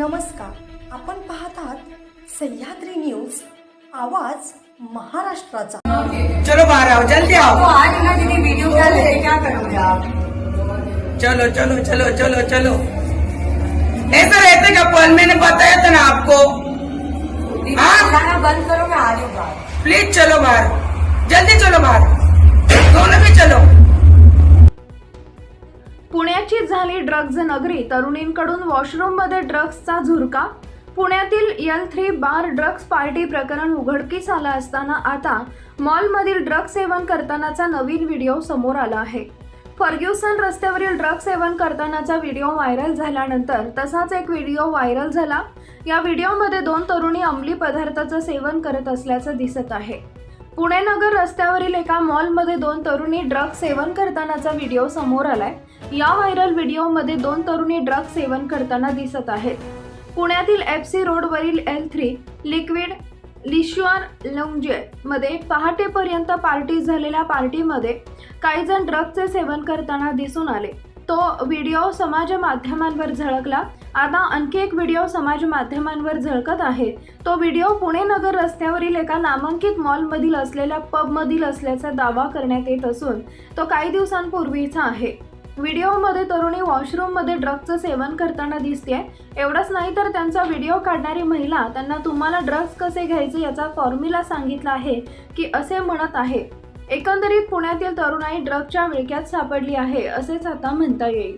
नमस्कार. आपण पाहतात सह्याद्री न्यूज आवाज महाराष्ट्राचा. चलो बाहर आओ जल्दी तो आओ आज ना दीदी वीडियो क्या ले क्या करोगे आप? चलो चलो चलो चलो चलो. ऐसा रहते का पल मैंने बताया था ना आपको? हाँ? खाना बंद करो मैं आ रही हूँ बाहर. प्लीज चलो बाहर. जल्दी चलो बाहर. दोनों भी चलो झाली ड्रग्ज नगरी. तरुणींकडून वॉशरूममध्ये ड्रग्जचा झुरका. पुण्यातील L three bar drugs party प्रकरण उघडकीस आलं असताना आता मॉलमधील ड्रग्ज सेवन करतानाचा नवीन व्हिडिओ समोर आला आहे. फर्ग्युसन रस्त्यावरील ड्रग्ज सेवन करतानाचा व्हिडिओ व्हायरल झाल्यानंतर तसाच एक व्हिडिओ व्हायरल झाला. या व्हिडिओमध्ये दोन तरुणी अंमली पदार्थाचं सेवन करत असल्याचं दिसत आहे. पुणे नगर रस्त्यावरील एका मॉलमध्ये दोन तरुणी ड्रग सेवन करतानाचा व्हिडिओ समोर आलाय. या व्हायरल व्हिडिओमध्ये दोन तरुणी ड्रग सेवन करताना दिसत आहेत. पुण्यातील एफ सी रोडवरील L three liquid leisure lounge मध्ये पहाटेपर्यंत पार्टी झालेल्या पार्टीमध्ये काही जण ड्रगचे सेवन करताना दिसून आले. तो व्हिडिओ समाज माध्यमांवर झळकला. आता आणखी एक व्हिडिओ समाज माध्यमांवर झळकत आहे. तो व्हिडिओ पुणे नगर रस्त्यावरील एका नामांकित मॉलमधील असलेल्या पबमधील असल्याचा दावा करण्यात येत असून तो काही दिवसांपूर्वीचा आहे. व्हिडिओमध्ये तरुणी वॉशरूममध्ये ड्रग्जचं सेवन करताना दिसते एवढंच नाही तर त्यांचा व्हिडिओ काढणारी महिला त्यांना तुम्हाला ड्रग्ज कसे घ्यायचे याचा फॉर्म्युला सांगितला आहे की असे म्हणत आहे. एकंदरीत पुण्यातील तरुणाई ड्रगच्या विळक्यात सापडली आहे असेच आता म्हणता येईल.